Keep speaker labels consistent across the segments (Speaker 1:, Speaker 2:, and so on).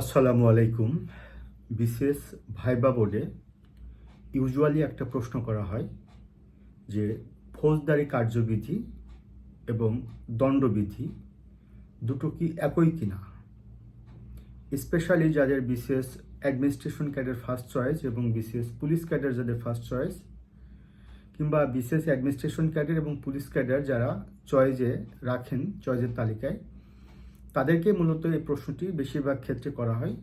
Speaker 1: আসসালামু আলাইকুম। বিশেষ ভাইবা বোর্ডে ইউজুয়ালি একটা প্রশ্ন করা হয় যে ফৌজদারি কার্যবিধি এবং দণ্ডবিধি দুটো কি একই কিনা? স্পেশালি যাদের বিশেষ অ্যাডমিনিস্ট্রেশন ক্যাডের ফার্স্ট চয়েস এবং বিশেষ পুলিশ ক্যাডার যাদের ফার্স্ট চয়েস, কিংবা বিশেষ অ্যাডমিনিস্ট্রেশন ক্যাডের এবং পুলিশ ক্যাডার যারা চয়েজে রাখেন চয়েজের তালিকায় তাদেরকে মূলত এই প্রশ্নটি বেশিরভাগ ক্ষেত্রে করা হয়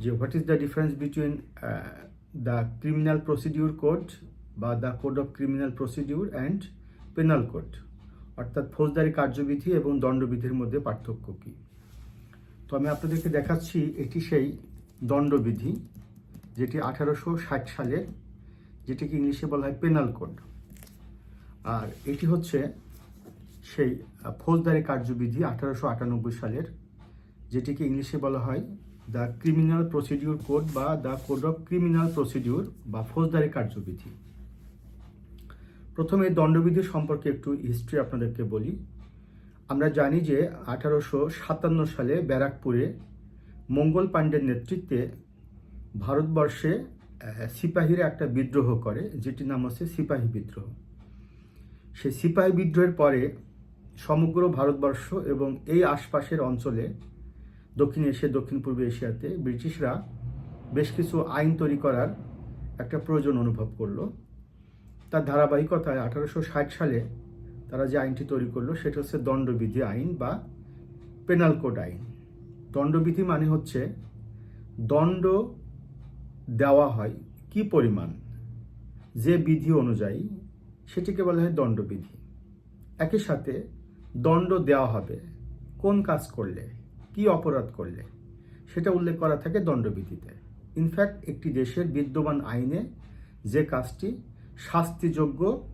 Speaker 1: যে what is the difference between the criminal procedure code বা the code of criminal procedure and penal code অর্থাৎ ফৌজদারি কার্যবিধি এবং দণ্ডবিধির মধ্যে পার্থক্য কী? তো আমি আপনাদেরকে দেখাচ্ছি এটি সেই দণ্ডবিধি যেটি আঠারোশো ষাট সালের যেটিকে ইংলিশে বলা হয় পেনাল কোড আর এটি হচ্ছে সেই ফৌজদারি কার্যবিধি আঠারোশো আটানব্বই সালের, যেটিকে ইংলিশে বলা হয় দ্য ক্রিমিনাল প্রসিডিউর কোড বা the code of criminal procedure বা ফৌজদারি কার্যবিধি। প্রথমে দণ্ডবিধি সম্পর্কে একটু হিস্ট্রি আপনাদেরকে বলি। আমরা জানি যে আঠারোশো সাতান্ন সালে ব্যারাকপুরে মঙ্গল পাণ্ডের নেতৃত্বে ভারতবর্ষে সিপাহীরা একটা বিদ্রোহ করে, যেটির নাম হচ্ছে সিপাহী বিদ্রোহ। সেই সিপাহী বিদ্রোহের পরে সমগ্র ভারতবর্ষ এবং এই আশপাশের অঞ্চলে, দক্ষিণ এশিয়া, দক্ষিণ পূর্ব এশিয়াতে ব্রিটিশরা বেশ কিছু আইন তৈরি করার একটা প্রয়োজন অনুভব করল। তার ধারাবাহিকতায় আঠারোশো ষাট সালে তারা যে আইনটি তৈরি করল, সেটা হচ্ছে দণ্ডবিধি আইন বা পেনাল কোড আইন। দণ্ডবিধি মানে হচ্ছে দণ্ড দেওয়া হয় কি পরিমাণ, যে বিধি অনুযায়ী সেটিকে বলা হয় দণ্ডবিধি। একই সাথে দণ্ড দেওয়া হবে। কোন কাজ করলে? কি অপরাধ করলে? সেটা উল্লেখ করা থাকে দণ্ডবিধিতে। ইনফ্যাক্ট একটি দেশের বিদ্যমান আইনে যে কাজটি শাস্তিযোগ্য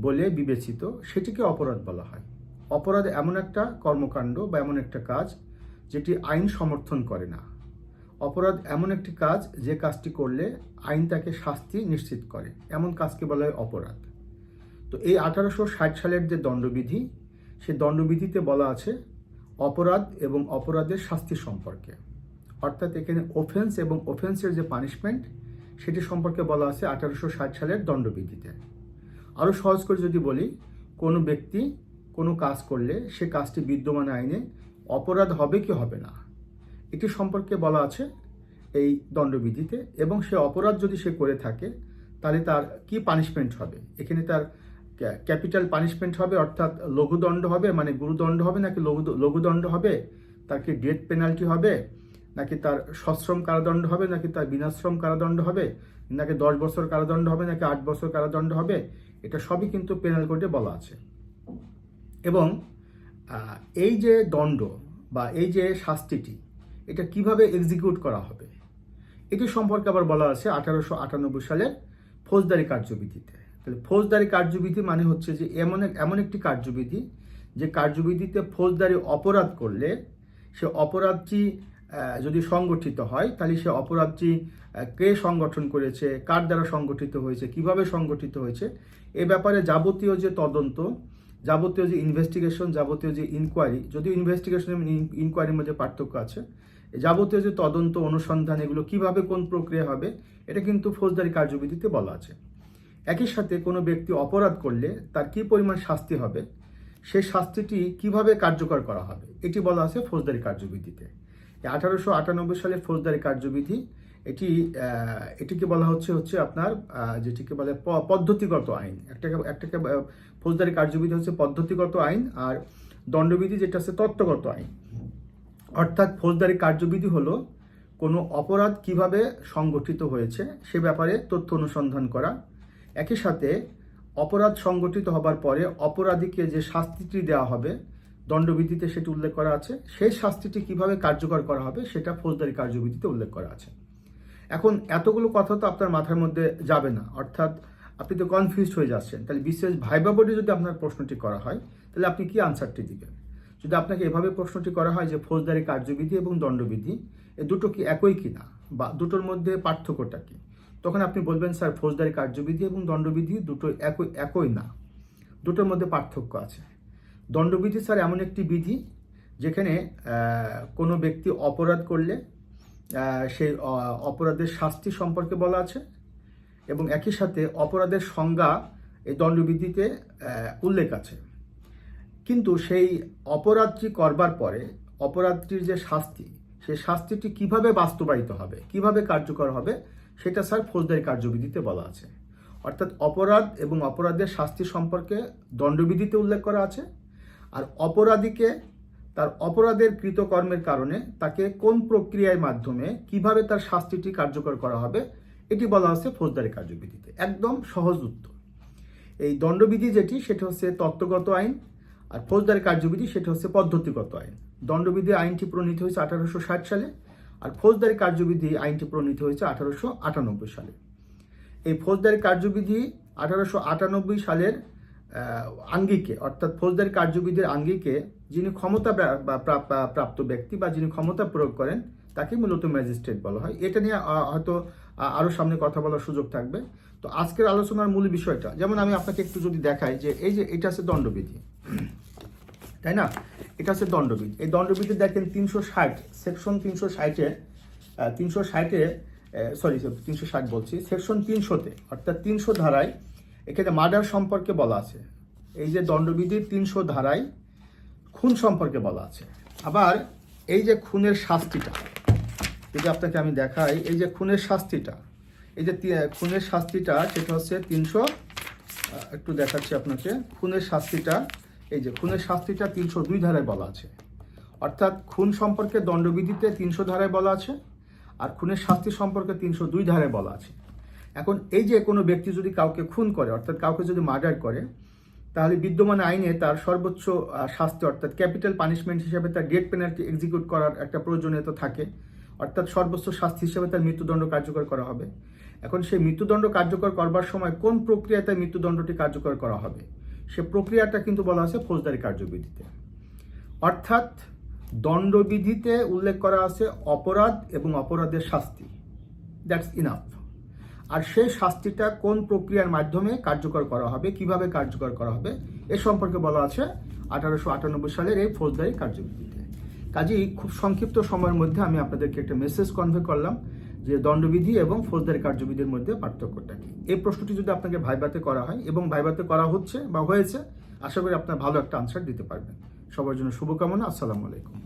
Speaker 1: বলে বিবেচিত, সেটিকে অপরাধ বলা হয়। অপরাধ এমন একটা কর্মকাণ্ড বা এমন একটা কাজ যেটি আইন সমর্থন করে না। অপরাধ এমন একটি কাজ যে কাজটি করলে আইন তাকে শাস্তি নিশ্চিত করে। এমন কাজকে বলা হয় অপরাধ। তো এই আঠারোশো ষাট সালের যে দণ্ডবিধি সে দণ্ডবিধিতে বলা আছে অপরাধ এবং অপরাধের শাস্তি সম্পর্কে। অর্থাৎ এখানে অফেন্স এবং অফেন্সের যে পানিশমেন্ট সেটি সম্পর্কে বলা আছে আঠারোশো ষাট সালের দণ্ডবিধিতে। আরও সহজ করে যদি বলি, কোনো ব্যক্তি কোনো কাজ করলে সে কাজটি বিদ্যমান আইনে অপরাধ হবে কি হবে না, এটি সম্পর্কে বলা আছে এই দণ্ডবিধিতে এবং সে অপরাধ যদি সে করে থাকে, তাহলে তার কি পানিশমেন্ট হবে? এখানে তার ক্যাপিটাল পানিশমেন্ট হবে, অর্থাৎ লঘুদণ্ড হবে মানে গুরুদণ্ড হবে, নাকি লঘু লঘুদণ্ড হবে, তার কি ডেথ পেনাল্টি হবে, নাকি তার সশ্রম কারাদণ্ড হবে, নাকি তার বিনাশ্রম কারাদণ্ড হবে, নাকি দশ বছর কারাদণ্ড হবে, নাকি আট বছর কারাদণ্ড হবে, এটা সবই কিন্তু পেনাল কোডে বলা আছে। এবং এই যে দণ্ড বা এই যে শাস্তিটি, এটা কীভাবে এক্সিকিউট করা হবে, এটি সম্পর্কে আবার বলা আছে আঠারোশো আটানব্বই সালের ফৌজদারি কার্যবিধিতে। তাহলে ফৌজদারি কার্যবিধি মানে হচ্ছে যে এমন এমন একটি কার্যবিধি যে কার্যবিধিতে ফৌজদারি অপরাধ করলে সে অপরাধটি যদি সংগঠিত হয়, তাহলে সে অপরাধটি কে সংগঠন করেছে, কার দ্বারা সংগঠিত হয়েছে, কীভাবে সংগঠিত হয়েছে, এ ব্যাপারে যাবতীয় যে তদন্ত, যাবতীয় যে ইনভেস্টিগেশন যাবতীয় যে ইনকোয়ারি যদিও ইনভেস্টিগেশন এবং ইনকোয়ারির মধ্যে পার্থক্য আছে যাবতীয় যে তদন্ত, অনুসন্ধান, এগুলো কীভাবে কোন প্রক্রিয়া হবে, এটা কিন্তু ফৌজদারি কার্যবিধিতে বলা আছে। একই সাথে কোনো ব্যক্তি অপরাধ করলে তার কি পরিমাণ শাস্তি হবে? সেই শাস্তিটি কীভাবে কার্যকর করা হবে? এটি বলা আছে ফৌজদারি কার্যবিধিতে। আঠারোশো আটানব্বই সালে ফৌজদারি কার্যবিধি এটি এটিকে বলা হচ্ছে হচ্ছে আপনার যেটিকে বলে পদ্ধতিগত আইন। একটাকে একটাকে ফৌজদারি কার্যবিধি হচ্ছে পদ্ধতিগত আইন আর দণ্ডবিধি যেটা হচ্ছে তত্ত্বগত আইন। অর্থাৎ ফৌজদারি কার্যবিধি হলো কোনো অপরাধ কীভাবে সংগঠিত হয়েছে সে ব্যাপারে তথ্য অনুসন্ধান করা একই সাথে অপরাধ সংগঠিত হবার পরে অপরাধীকে যে শাস্তিটি দেওয়া হবে, দণ্ডবিধিতে সেটি উল্লেখ করা আছে। সেই শাস্তিটি কীভাবে কার্যকর করা হবে, সেটা ফৌজদারি কার্যবিধিতে উল্লেখ করা আছে। এখন এতগুলো কথা তো আপনার মাথার মধ্যে যাবে না। অর্থাৎ আপনি তো কনফিউজড হয়ে যাচ্ছেন। তাহলে বিশেষ ভাইবা বোর্ডে যদি আপনার প্রশ্নটি করা হয়, তাহলে আপনি কি আনসারটি দিবেন? যদি আপনাকে এভাবে প্রশ্নটি করা হয় যে ফৌজদারি কার্যবিধি এবং দণ্ডবিধি, এ দুটো কি একই কিনা? বা দুটোর মধ্যে পার্থক্যটা কি? তখন আপনি বলবেন, স্যার, ফৌজদারি কার্যবিধি এবং দণ্ডবিধি দুটো একই একই না। দুটোর মধ্যে পার্থক্য আছে। দণ্ডবিধি, স্যার, এমন একটি বিধি যেখানে কোনো ব্যক্তি অপরাধ করলে সেই অপরাধের শাস্তি সম্পর্কে বলা আছে এবং একই সাথে অপরাধের সংজ্ঞা এই দণ্ডবিধিতে উল্লেখ আছে। কিন্তু সেই অপরাধটি করবার পরে, অপরাধটির যে শাস্তি, সেই শাস্তিটি কীভাবে বাস্তবায়িত হবে, কীভাবে কার্যকর হবে সেটা স্যার ফৌজদারি কার্যবিধিতে বলা আছে। অর্থাৎ অপরাধ এবং অপরাধের শাস্তি সম্পর্কে দণ্ডবিধিতে উল্লেখ করা আছে আর অপরাধীকে তার অপরাধের কৃতকর্মের কারণে তাকে কোন প্রক্রিয়ার মাধ্যমে কীভাবে তার শাস্তিটি কার্যকর করা হবে, এটি বলা হচ্ছে ফৌজদারি কার্যবিধিতে। একদম সহজ উত্তর। এই দণ্ডবিধি যেটি, সেটা হচ্ছে তত্ত্বগত আইন আর ফৌজদারি কার্যবিধি, সেটা হচ্ছে পদ্ধতিগত আইন। দণ্ডবিধি আইনটি প্রণীত হয়েছে আঠারোশো ষাট সালে। আর ফৌজদারি কার্যবিধি আইনটি প্রণীত হয়েছে আঠারোশো আটানব্বই সালে। এই ফৌজদারি কার্যবিধি আঠারোশো আটানব্বই সালের আঙ্গিকে, অর্থাৎ ফৌজদারি কার্যবিধির আঙ্গিকে যিনি ক্ষমতা প্রাপ্ত ব্যক্তি বা যিনি ক্ষমতা প্রয়োগ করেন তাকে মূলত ম্যাজিস্ট্রেট বলা হয়। এটা নিয়ে হয়তো আরও সামনে কথা বলার সুযোগ থাকবে। তো আজকের আলোচনার মূল বিষয়টা, যেমন আমি আপনাকে একটু যদি দেখাই যে, এই যে এটা আছে দণ্ডবিধি। তাই না? এটা হচ্ছে দণ্ডবিধি। এই দণ্ডবিধি দেখেন তিনশো ষাট সেকশন তিনশো ষাটে তিনশো ষাটে সরি তিনশো ষাট বলছি। সেকশন তিনশোতে, অর্থাৎ তিনশো ধারায় এখানে মার্ডার সম্পর্কে বলা আছে। এই যে দণ্ডবিধির তিনশো ধারায় খুন সম্পর্কে বলা আছে। আবার এই যে খুনের শাস্তিটা, যদি আপনাকে আমি দেখাই, এই যে খুনের শাস্তিটা, এই যে খুনের শাস্তিটা, সেটা হচ্ছে তিনশো একটু দেখাচ্ছি আপনাকে। খুনের শাস্তিটা এই যে খুনের শাস্তিটা তিনশো দুই ধারায় বলা আছে। অর্থাৎ খুন সম্পর্কে দণ্ডবিধিতে তিনশো ধারায় বলা আছে আর খুনের শাস্তি সম্পর্কে তিনশো দুই ধারায় বলা আছে। এখন এই যে কোনো ব্যক্তি যদি কাউকে খুন করে, অর্থাৎ কাউকে যদি মার্ডার করে, তাহলে বিদ্যমান আইনে তার সর্বোচ্চ শাস্তি, অর্থাৎ ক্যাপিটাল পানিশমেন্ট হিসেবে তার ডেথ পেনাল্টি এক্সিকিউট করার একটা প্রয়োজনীয়তা থাকে। অর্থাৎ সর্বোচ্চ শাস্তি হিসেবে তার মৃত্যুদণ্ড কার্যকর করা হবে। এখন সেই মৃত্যুদণ্ড কার্যকর করবার সময় কোন প্রক্রিয়ায় তার মৃত্যুদণ্ডটি কার্যকর করা হবে? সে প্রক্রিয়াটা কিন্তু বলা আছে ফৌজদারি কার্যবিধিতে। অর্থাৎ দণ্ডবিধিতে উল্লেখ করা আছে অপরাধ এবং অপরাধের শাস্তি। দ্যাটস ইনাফ আর সেই শাস্তিটা কোন প্রক্রিয়ার মাধ্যমে কার্যকর করা হবে, কীভাবে কার্যকর করা হবে, এ সম্পর্কে বলা আছে আঠারোশো আটানব্বই সালের এই ফৌজদারি কার্যবিধিতে। কাজেই খুব সংক্ষিপ্ত সময়ের মধ্যে আমি আপনাদেরকে একটা মেসেজ কনভে করলাম। যে দণ্ডবিধি এবং ফৌজদারি কার্যবিধির মধ্যে পার্থক্যটা কি? এই প্রশ্নটি যদি আপনাকে ভাইবাতে করা হয়, এবং ভাইবাতে করা হচ্ছে বা হয়েছে, আশা করি আপনার ভালো একটা আনসার দিতে পারবেন। সবার জন্য শুভকামনা, আসসালামু আলাইকুম।